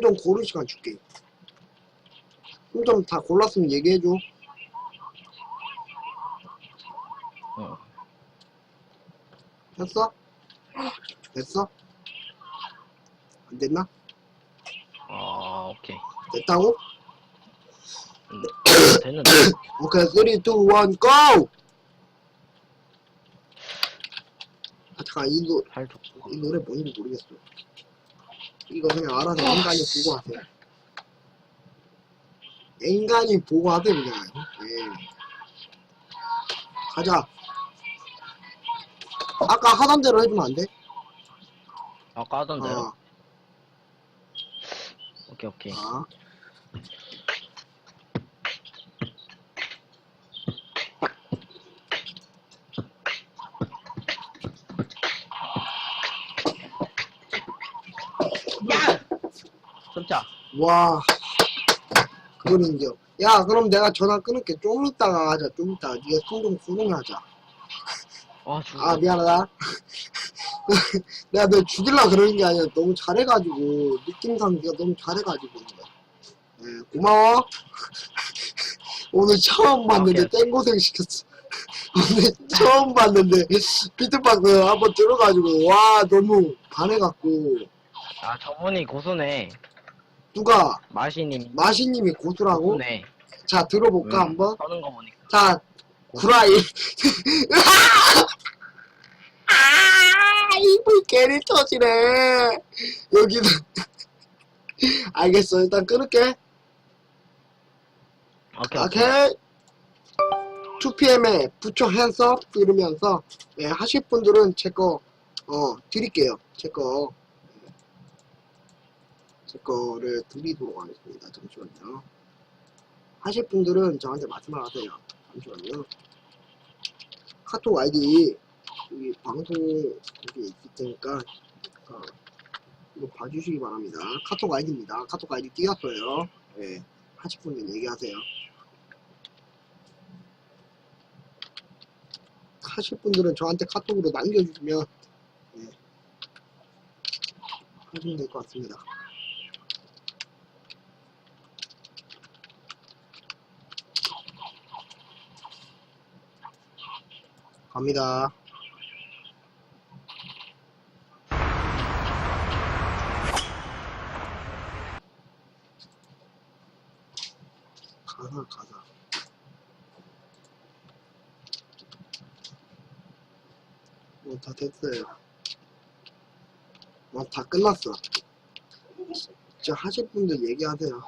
좀 고른 시간 줄게. 좀 다 골랐으면 얘기해줘. 어. 했어? 됐어? 안 됐나? 아, 오케이. 됐다고? 됐는데. 오케이, 3, 2, 1, GO! 아, 잠깐, 이, 노. 이 노래 뭔지 모르겠어. 이거 그냥 알아서 인간이 보고 하세요. 인간이 보고 하세요, 그냥. 예. 가자. 아까 하던 대로 해주면 안 돼? 아까 하던 대로. 어, 오케이, 오케이. 아. 손자. 와. 그걸 인정. 야, 그럼 내가 전화 끊을게. 좀 이따가 하자, 좀 이따가. 니가 숨좀 고르게 하자. 와, 죽어. 아, 미안하다. 내가 너 죽일라 그러는 게 아니라 너무 잘해가지고, 느낌상 네가 너무 잘해가지고. 예, 고마워. 오늘 처음 봤는데 오케이. 땡고생 시켰어. 오늘 처음 봤는데 비트박스 한번 들어가지고, 와, 너무 반해갖고. 아, 저분이 고수네. 누가, 마시님. 마시님이 고수라고? 고수네. 자, 들어볼까, 음, 한번? 서는 거 보니까. 자, 구라이. 아, 이불 개리 터지네. 여기는. 알겠어. 일단 끊을게. 오케이, 오케이. 오케이. 2pm에 부처 핸섭 들으면서, 예, 하실 분들은 제 거, 어, 드릴게요. 제 거. 제 거를 드리도록 하겠습니다. 잠시만요. 하실 분들은 저한테 말씀을 하세요. 잠시만요. 카톡 아이디 여기 방송 거기 있을 테니까 어, 이거 봐주시기 바랍니다. 카톡 아이디입니다. 카톡 아이디 띄웠어요. 예, 하실 분들 얘기하세요. 하실 분들은 저한테 카톡으로 남겨주시면 예, 하시면 될 것 같습니다. 갑니다. 가사, 가사. 뭐, 다 됐어요. 뭐, 다 끝났어. 진짜 하실 분들 얘기하세요.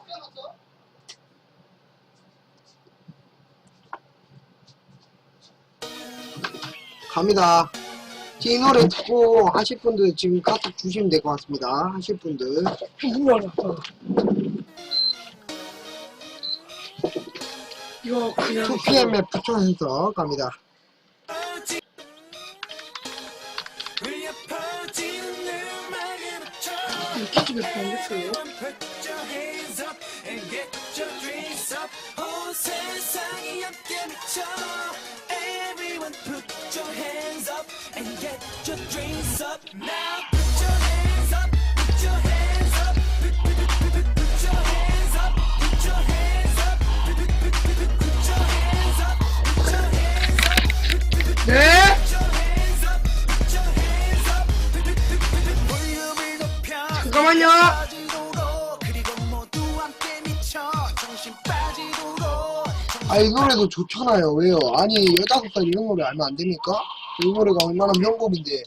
갑니다. 이 노래 듣고 하실 분들 지금 카톡 주시면 될 것 같습니다. 하실 분들. 이거 그냥 2pm에 부천해서 갑니다. 반겼어요. Everyone 아, 이 노래도 좋잖아요. 왜요? 아니, 15살 이런 노래 알면 안 됩니까? 이 노래가 얼마나 명곡인데.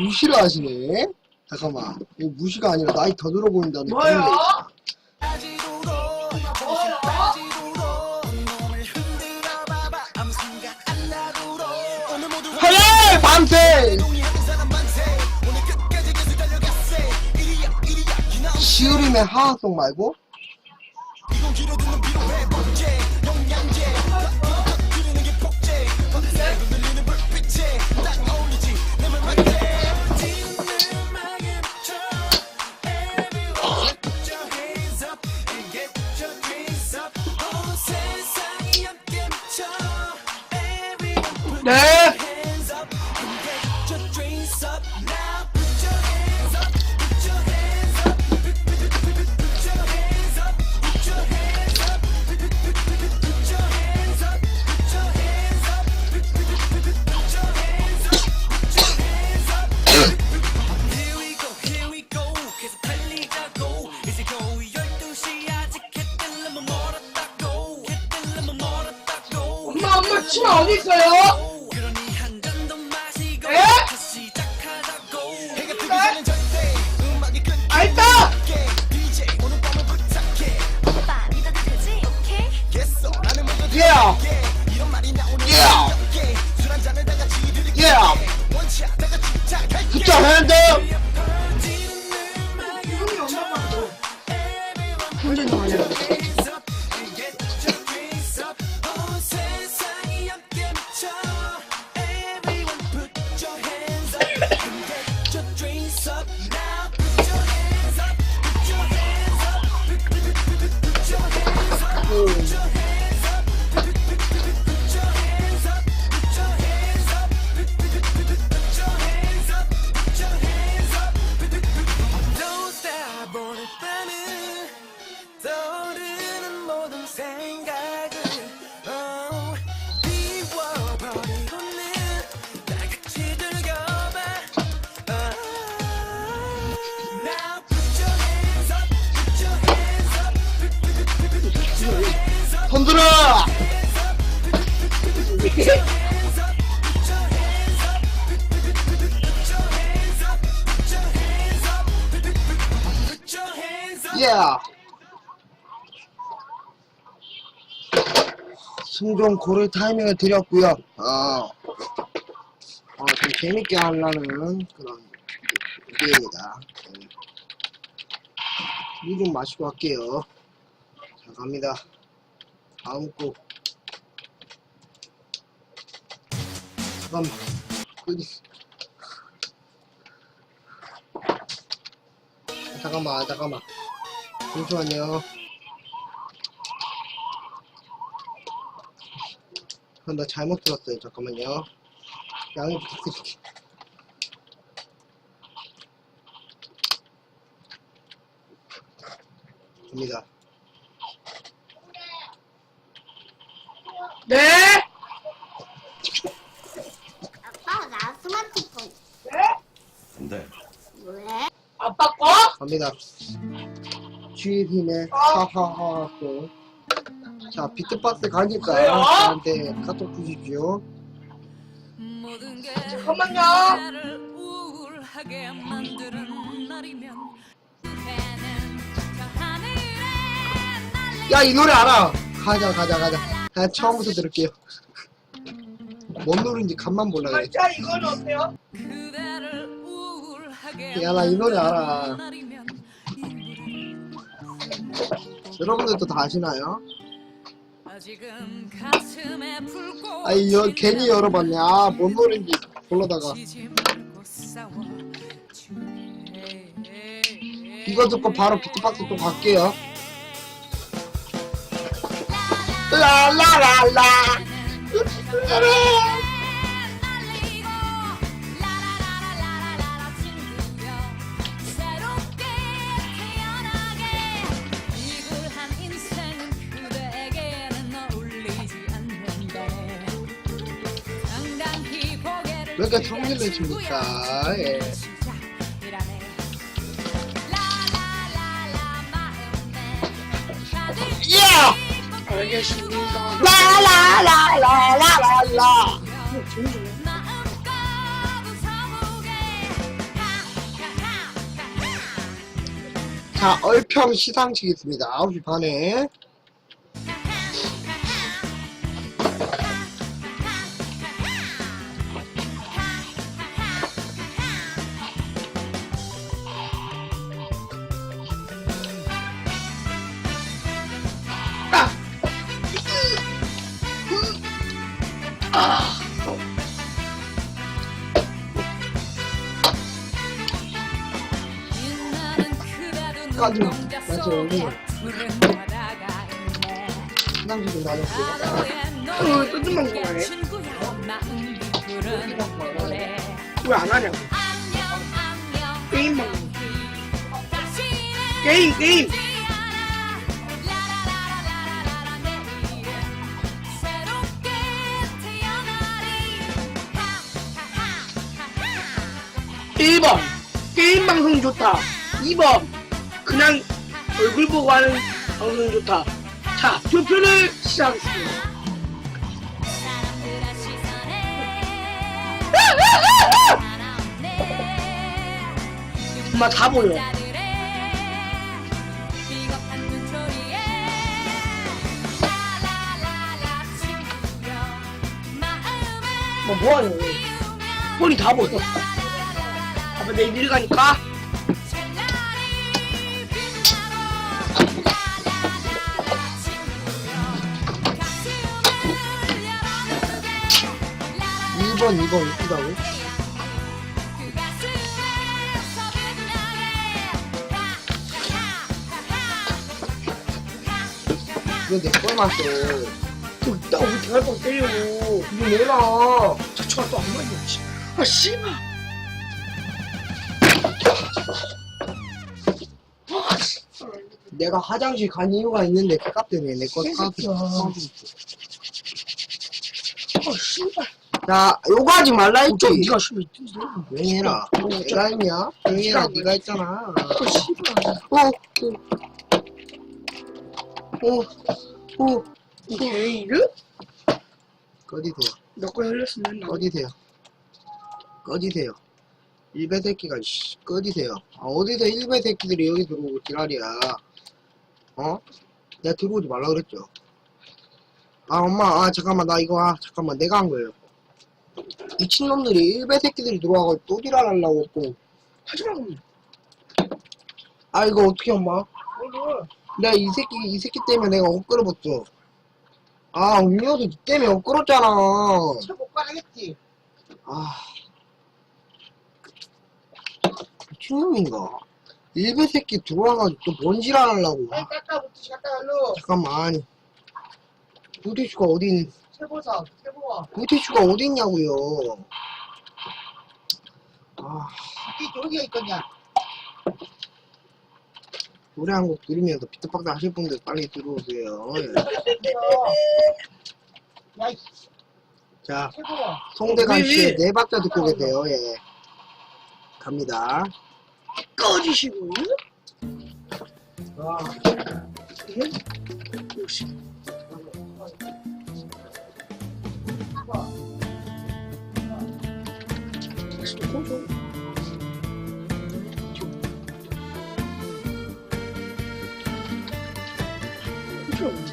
무시를 하시네? 잠깐만. 이거 무시가 아니라 나이 더 들어 보인다는 그런 게 있어. 빠지도록 정신 빠지도록 네. 엄마 엄마 치마 어디 있어요? 할게 Put your hand up. 승종 고를 타이밍을 드렸고요. 어, 어, 좀 재밌게 하려는 그런 의견입니다. 네. 물좀 마시고 할게요. 자, 갑니다. 다음 곡. 잠깐만. 끄기. 잠깐만, 잠깐만. 잠시만요. 그럼 나 잘못 들었어요. 잠깐만요. 양해 부탁드릴게요. 갑니다. 네? 아빠 나 스마트폰 네? 왜? 아빠 거? 갑니다. 주입힘의 하하하고. 자, 비트박스 가니까 왜요? 저한테 카톡 주십시오. 잠깐만요. 야, 이 노래 알아! 가자, 가자, 가자. 그냥 처음부터 들을게요. 뭔 노래인지 간만 몰라 그래. 자 이건 어때요? 야, 나 이 노래 알아. 여러분들도 다 아시나요? 아이, 여, 괜히 열어봤네. 아, 뭔 노래인지 불러다가. 이거 듣고 바로 비트박스 또 갈게요. 라라라라. 왜 이렇게 성질을 칩니까? 예. 야! 알겠습니다. 라라라라라라라. 자, 얼평 시상식 있습니다. 9시 반에. 까지 마. 맞아, 여기. 시상식을 나눴고요. 어, 뜯으면 그만해. 왜안 하냐고. 게임 방송. 게임 게임. 1번 게임 방송 좋다. 2번 그냥 얼굴 보고 하는 방송 좋다. 자, 표편을 시작하겠습니다. 정말 다 보여. 뭐 뭐하냐? 머리 다 보여. 아빠 내일 일 가니까. 1번 2번 이쁘다고? 이거 내걸 맞어 나 우리 대갈빵 때리고 이거 내놔 자초가 또안? 씨. 아 씨발. 내가 화장실 간 이유가 있는데 개값 때문에 내거. 까고 아 씨발. 자 요거 하지 말라 했지 어쩜 네가 씨발 조용히 해라 내가 했냐? 조용히 해라 네가 했잖아 아 씨발. 어, 오, 오, 오, 게이를? 꺼지세요, 너거 열렸으면 나 꺼지세요, 꺼지세요. 일베 새끼가, 씨, 꺼지세요. 아, 어디서 일베 새끼들이 여기 들어오고 지랄이야. 어? 내가 들어오지 말라 그랬죠. 아, 엄마, 아, 잠깐만, 나 이거, 아, 잠깐만, 내가 한 거예요. 미친놈들이 일베 새끼들이 들어와서 또 지랄하려고 또. 하지 말고. 아, 이거 어떻게, 엄마? 내가 이 새끼, 이 새끼 때문에 내가 옷 끌어봤죠. 아, 음료수 니 때문에 옷 끌었잖아. 최고 까야겠지. 아. 미친놈인가? 일베 새끼 들어와가지고 또 뭔질 안 하려고. 아, 깎아붙지 깎아갈로. 잠깐만. 부티슈가 어디, 있- 최고사 최고와. 부티슈가 어디 있냐고요. 아, 이게 어디가 있겠냐? 노래 한 곡 들으면서 비트박스 하실 분들 빨리 들어오세요. 예. 야이 자, 최고와. 송대관 왜, 씨의 왜? 네 박자 듣고 계세요. 예. 갑니다. 꺼지시고. 아. 이게? 역시. 다시 또 꺼줘. 꺼줘.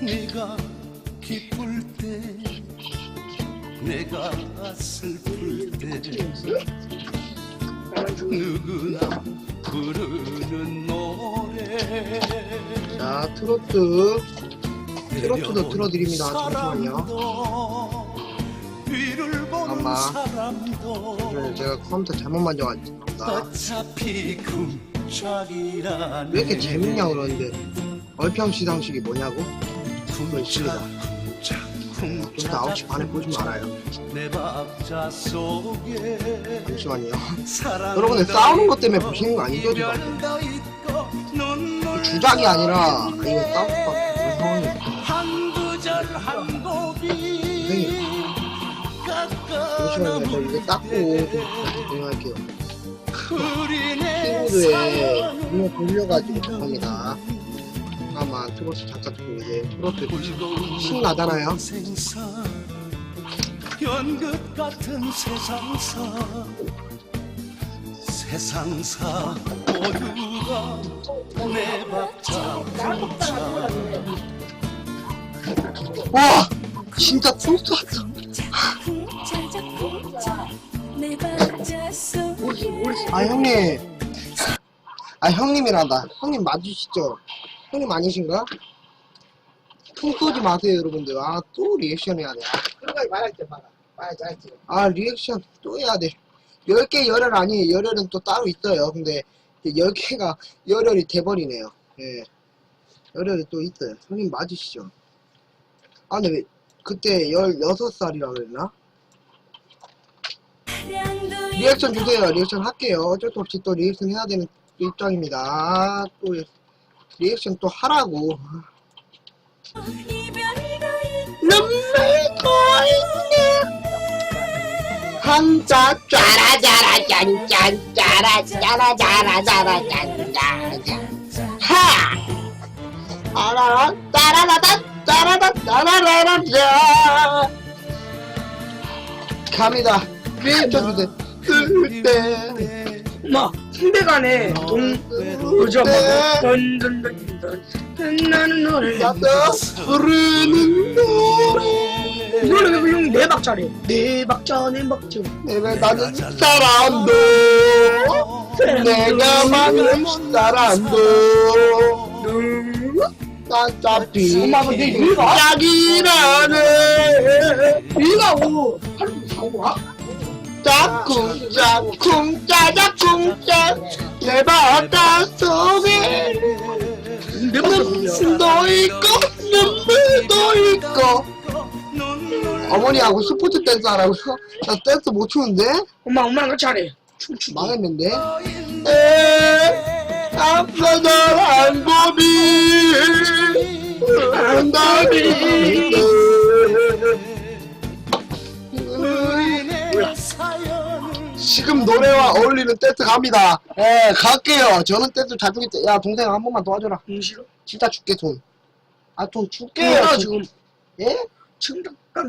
네가 내가 슬플 때 누구나 부르는 노래 자, 트로트. 트로트도 틀어드립니다. 잠시만요. 네, 제가 컴퓨터 잘못 만져가지고. 왜 이렇게 재밌냐 그러는데 얼평 시상식이 뭐냐고? 그거 있습니다. 좀 이따 9시 반에 보지 말아요. 잠시만요. 여러분들 싸우는 것 때문에 보시는 거 아니죠, 지금? 주작이 아니라 이거 싸울 것 같은 상황이 잠시만요. 저 이거 닦고 좀 진행할게요. 친구들의 분노 돌려가지고 합니다. 잠깐만 트로트 잠깐 듣고 이제 트로트 신나잖아요. 연극 같은 세상사 세상사 모두가 내 박자 와 진짜 트로트 왔다. 아 형님. 아 형님이란다. 형님 맞으시죠? 형님 아니신가? 퉁 쏘지 마세요 여러분들. 아 또 리액션 해야 돼. 그런 거 말할 때 말아. 말하지 않지. 아 리액션 또 해야 돼. 10개 열혈 아니에요. 열혈은 또 따로 있어요. 근데 10개가 열혈이 돼버리네요. 예. 열혈이 또 있어요. 형님 맞으시죠? 아 근데 왜 그때 16살이라 그랬나? 리액션 주세요. 리액션 할게요. 어쩔 수 없이 또 리액션 해야 되는 입장입니다. 아, 또 리액션 또 하라고. 눈물 고이네. 한자 짜라 짜라 짠짠 짜라 짜라 짜라 짜라 짠짠 하 아라라 따라라다 따라라 따라라라 짜 갑니다 쳐주세요 그때 엄마 순대간에 동 그죠 네. 던던던던 나는 너를 나도 부르는 노래. 이 노래 왜 불렀니 네 박자래 네 박자 네 박자 내가 나는 사람도. 내가 많은 사람도. 어차피 엄마, 근데 네가 오. 하루 사고 와? 짝꿍 짜자꿍 짝내 바닷속에 내 박자 도 있고 눈물도 있고 어머니하고 스포츠 댄스 하라고요? 나 댄스 못 추는데? 엄마 엄마랑 같이 하래 춤추 망했는데? 에 앞서던 한 고비 한 고비 지금 노래와 어울리는 댄스 갑니다. 예 갈게요. 저는 댄스 잘 추겠지. 야 동생 한 번만 도와줘라. 응 싫어? 진짜 줄게 돈 아 돈 줄게요 내가 진- 지금. 예? 지금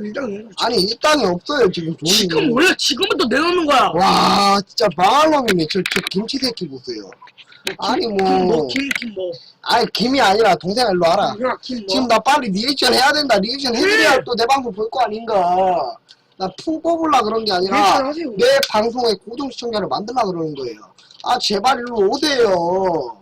있는 거지 아니 이 땅에 없어요 지금 돈이. 지금 원래 지금부터 내놓는 거야. 와 진짜 망할 놈이네. 저, 저 김치 새끼 보세요. 아니 뭐. 김김뭐. 아니 김이 아니라 동생아 일로 와라. 그냥 김뭐. 지금 나 빨리 리액션 해야 된다. 리액션 해드려야 네. 또내 방송 볼 거 아닌가 나풍 뽑으려 그런 게 아니라. 내 방송의 고정 시청자를 만들려 그러는 거예요 아 제발 일로 오세요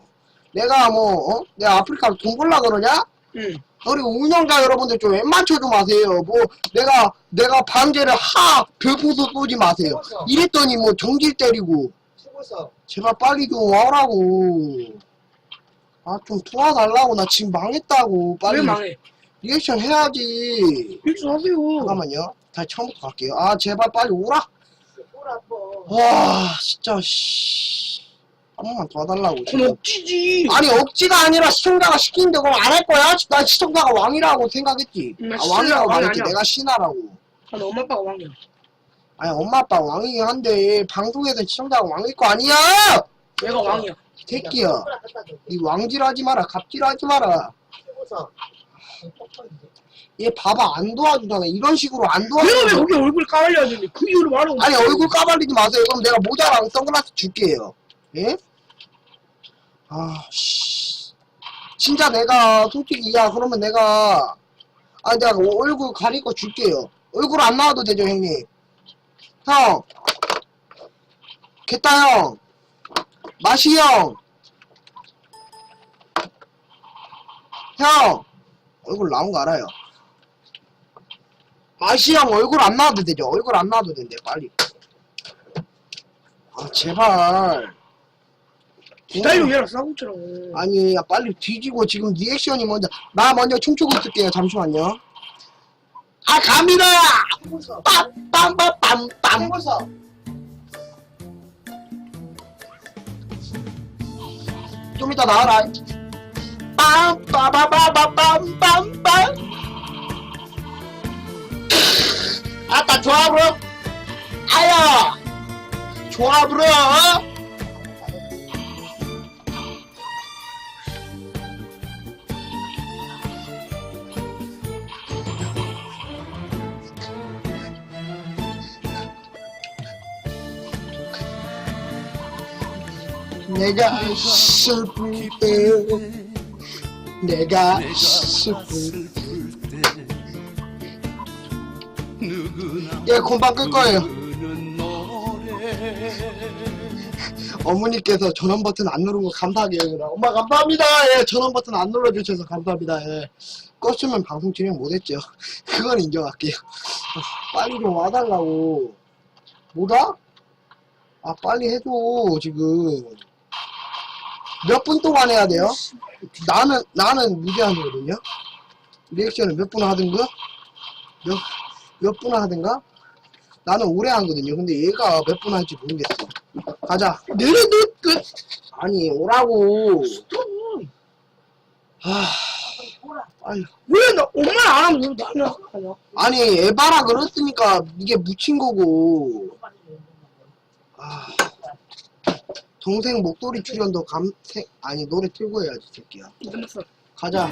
내가 뭐 어? 내가 아프리카로 돈 벌라 그러냐? 응 우리 운영자 여러분들 좀 웬만쳐 좀 하세요. 뭐 내가 내가 방제를 하 별풍선 쏘지 마세요. 이랬더니 뭐 정질 때리고 제발 빨리 좀 와라고. 아 좀 도와달라고 나 지금 망했다고 빨리 왜 망해 리액션 해야지. 일수 하세요 잠깐만요. 다시 처음부터 갈게요. 아 제발 빨리 오라. 와 진짜 씨. 한 번만 도와달라고. 그건. 억지지 아니 억지가 아니라 시청자가 시키는데 그럼 안 할 거야? 난 시청자가 왕이라고 생각했지. 음, 아, 왕이라고 왕이 말했지. 아니야. 내가 신하라고. 아니 엄마 아빠가 왕이야 아니 엄마 아빠 왕이긴 한데 방송에서 시청자가 왕일 거 아니야? 얘가 왕이야 새끼야. 이 왕질하지 마라. 갑질하지 마라. 얘 봐봐 안 도와주잖아. 이런 식으로 안 내가 왜 도와주잖아. 거기 얼굴 까발려야 되는데 그 이유를 말하고 아니 얼굴 까발리지 마세요. 그럼 내가 모자랑 선글라스 줄게요. 예? 아 씨. 진짜 내가 솔직히 야 그러면 내가 아 내가 얼굴 가리고 줄게요. 얼굴 안 나와도 되죠 형님. 형. 개따 형. 마시 형. 형. 얼굴 나온 거 알아요. 마시 형 얼굴 안 나와도 되죠. 얼굴 안 나와도 된대 빨리. 아 제발. 기다려 얘랑 있잖아 아니 야 빨리 뒤지고 지금 리액션이 먼저 나 먼저 춤추고 있을게요 잠시만요 아 갑니다 빰빰빰빰빰 좀 이따 나와라 빰빠바바바빰빰빰. 아따 브로. 아야 브로. 내가 슬플 때 내가 슬플 때 예, 금방 끌 거예요. 어머니께서 전원 버튼 안 누른 거 감사하게 여기다. 엄마 감사합니다. 예, 전원 버튼 안 눌러주셔서 감사합니다. 예. 껐으면 방송 진행 못했죠. 그건 인정할게요. 빨리 좀 와달라고. 뭐다? 아, 빨리 해줘, 지금. 몇 분 동안 해야 돼요? 나는, 나는 무제한이거든요? 리액션을 몇 분 하든가? 몇, 몇 분 하든가? 나는 오래 하거든요. 근데 얘가 몇 분 할지 모르겠어. 가자. 내려놓 끝 아니, 오라고. 아, 아니, 왜 나 엄마는 안 하면 왜 나는 하냐 아니, 에바라 그랬으니까 이게 묻힌 거고. 아, 동생 목소리 출연도 감색 아니 노래 틀고 해야지 새끼야 끝났어. 가자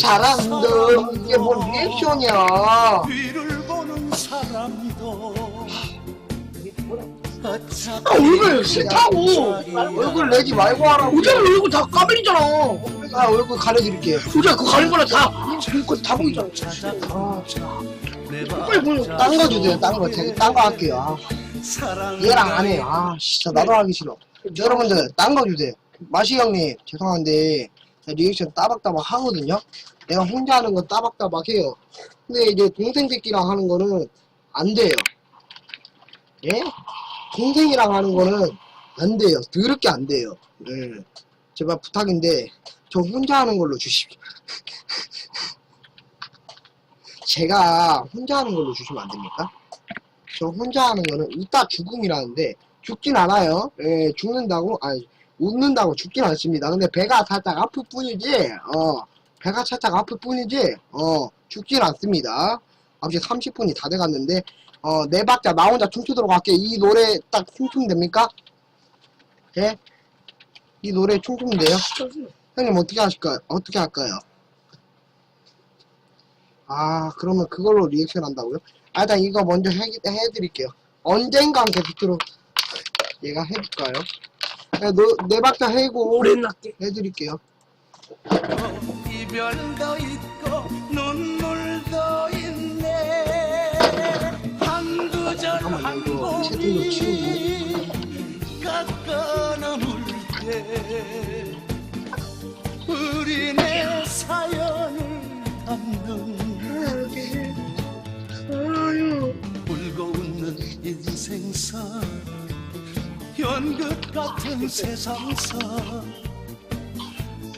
사람도 이게 뭔 리액션이야 뒤를 보는 사람도 어차피 아, 얼굴 싫다고. 얼굴 내지 말고 하라고 우정 얼굴 다 까버리잖아. 아 얼굴 가려드릴게요 우정 그거 가는 거라 다, 그거 다 보이잖아. 아, 내 빨리 보여. 딴거 주세요 딴거 제가 딴거 할게요 아, 얘랑 안 해요. 아 진짜 나도 하기 싫어. 여러분들 딴 거 주세요. 마시 형님 죄송한데 리액션 따박따박 하거든요? 내가 혼자 하는 건 따박따박 해요. 근데 이제 동생 새끼랑 하는 거는 안 돼요. 예? 동생이랑 하는 거는 안 돼요. 더럽게 안 돼요. 예. 제발 부탁인데 저 혼자 하는 걸로 주십시오. 제가 혼자 하는 걸로 주시면 안 됩니까? 저 혼자 하는 거는 웃다 죽음이라는데 죽진 않아요. 예, 죽는다고 아니 웃는다고 죽진 않습니다. 근데 배가 살짝 아플 뿐이지. 어, 배가 살짝 아플 뿐이지. 어, 죽진 않습니다. 아버지 30분이 다 돼갔는데 어, 네 박자 나 혼자 춤추도록 할게. 이 노래 딱 춤추면 됩니까? 예? 이 노래 춤추면 돼요? 형님 어떻게 하실까요? 어떻게 할까요? 아 그러면 그걸로 리액션 한다고요? 아 일단 이거 먼저 해, 해드릴게요. 언젠간 게스트로 얘가 해줄까요? 네, 너, 네 박자 해고 오래 났게. 해드릴게요. 이별도 있고 눈물도 있네. 한두 잠깐만요, 절한 이거 채팅도 곡이 깎아 넘을 때 우리네 사연을 담는 울고 웃는 인생사. 연극 같은 세상사.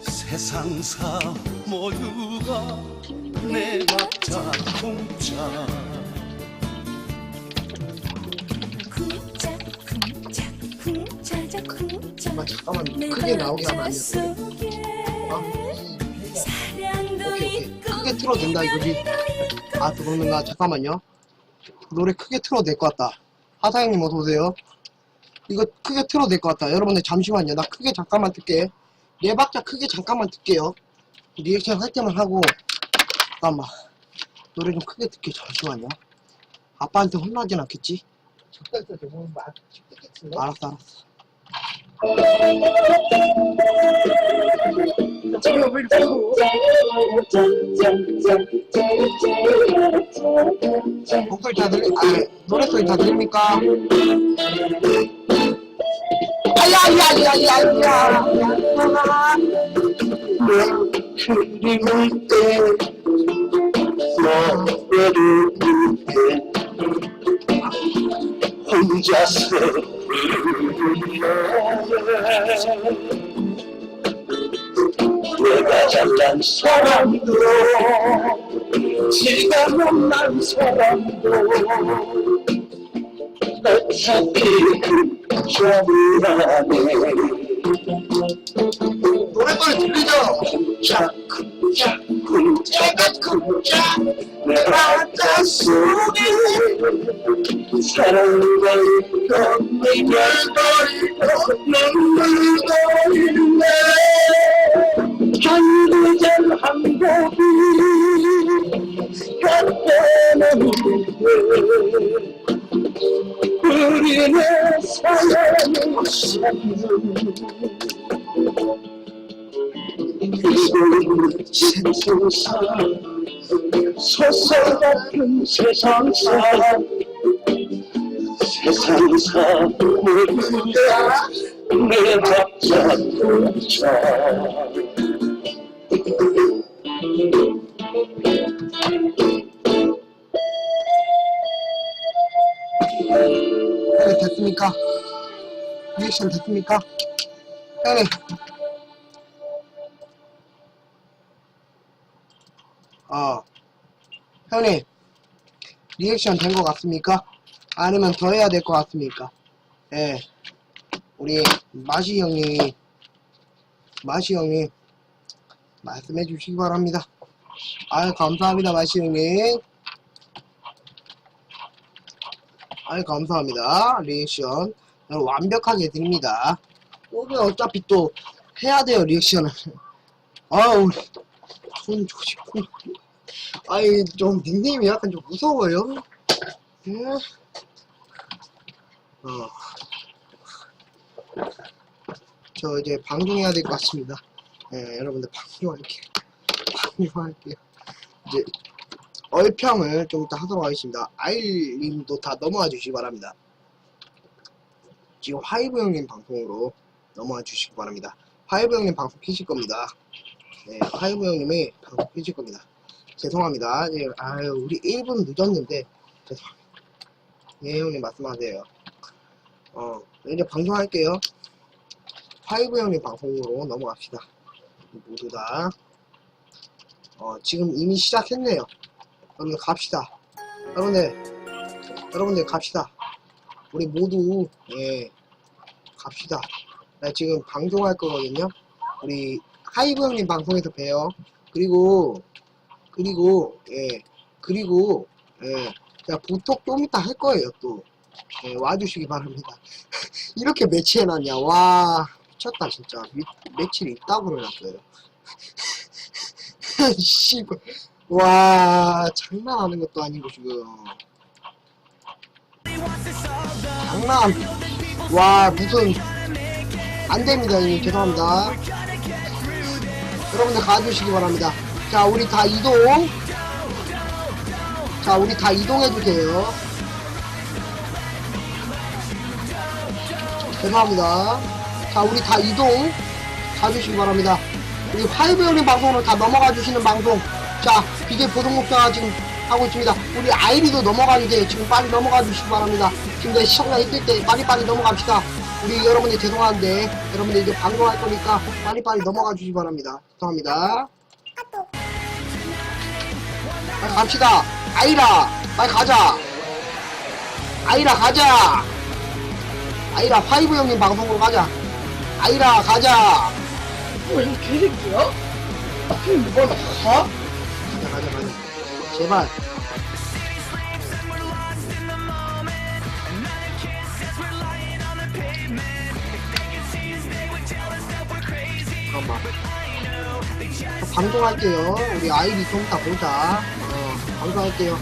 세상사 모두가 내 박자 공짜. 아, 잠깐만 내 크게 나오게 하면 안 속에. 어? 사랑도 크게 틀어도 된다 이거지? 아 그러는가 잠깐만요 노래 크게 틀어도 될 것 같다. 하사형님 어서오세요. 이거 크게 틀어도 될 것 같다. 여러분들 잠시만요. 나 크게 잠깐만 틀게. 네 박자 크게 잠깐만 틀게요. 리액션 할 때만 하고. 잠깐만. 노래 좀 크게 틀게. 잠시만요. 아빠한테 혼나진 않겠지? 알았어 알았어 왜 이러고. 목소리 다 들리, 아, 노래 소리 다 들립니까? 아야야야야야. 그리울 때 너를 혼자서 내가 잘난 사람도 지가 못난 사람도 어차피 저분하네 노래빨리 들리죠? 쿵짝 쿵짝 쿵짝아 쿵짝 내 바다 속에 사랑과 있고 이별도 있고 눈물도 있네 고비 갖다 놓는데 우리네 사랑을 삼는 세상사 소설 같은 세상사 세상사 모두가 내 박자 꽂자 네, 됐습니까? 리액션 됐습니까? 형님. 어. 형님. 리액션 된 것 같습니까? 아니면 더 해야 될 것 같습니까? 예. 우리 마시 형님이 마시 형님 말씀해 주시기 바랍니다. 아유 감사합니다 마시 형님. 아이 감사합니다 리액션 완벽하게 드립니다 오늘 어차피 또 해야 돼요 리액션을 아우 손 조심고 아이 좀 닉네임이 약간 좀 무서워요 음. 어. 저 이제 방송해야 될 것 같습니다 예, 여러분들 방송할게요 방송할게요 이제 얼평을 좀 이따 하도록 하겠습니다. 아일님도 다 넘어와 주시기 바랍니다. 지금 화이브 형님 방송으로 넘어와 주시기 바랍니다. 화이브 형님 방송 키실 겁니다. 네, 화이브 형님이 방송 키실 겁니다. 죄송합니다. 예, 아유, 우리 1분 늦었는데, 죄송합니다. 예, 형님 말씀하세요. 어, 이제 방송할게요. 화이브 형님 방송으로 넘어갑시다. 모두 다. 어, 지금 이미 시작했네요. 여러분들 갑시다. 여러분들, 여러분들 갑시다. 우리 모두 예 갑시다. 나 지금 방송할 거거든요. 우리 하이브 형님 방송에서 봬요. 그리고 그리고 예 그리고 예 제가 보톡 좀 이따 할 거예요 또 예, 와주시기 바랍니다. 이렇게 매치해놨냐 와 미쳤다 진짜. 미, 매치를 있다고 그래놨어요. 씨발. 와 장난하는 것도 아니고 지금. 장난. 와 무슨. 안됩니다 죄송합니다. 여러분들 가주시기 바랍니다. 자 우리 다 이동. 자 우리 다 이동해주세요. 죄송합니다 자 우리 다 이동 가주시기 바랍니다. 우리 화이브 형님 방송으로 다 넘어가 주시는 방송. 자 BJ 보동목자 지금 하고 있습니다. 우리 아이리도 넘어가 주세요 지금 빨리 넘어가 주시기 바랍니다. 지금 내 시청자 있을 때 빨리빨리 넘어갑시다. 우리 여러분들 죄송한데 여러분들 이제 방송할 거니까 빨리빨리 넘어가 주시기 바랍니다. 죄송합니다. 빨리 갑시다. 아이라 빨리 가자. 아이라 가자. 아이라 화이브 형님 방송으로 가자 아이라 가자. 어, 형 개새끼야? 형 누가 나 가? 가자 가자 가자. 제발. 잠깐만. 방송할게요. 우리 아이디 좀 이따 보자. 어 방송할게요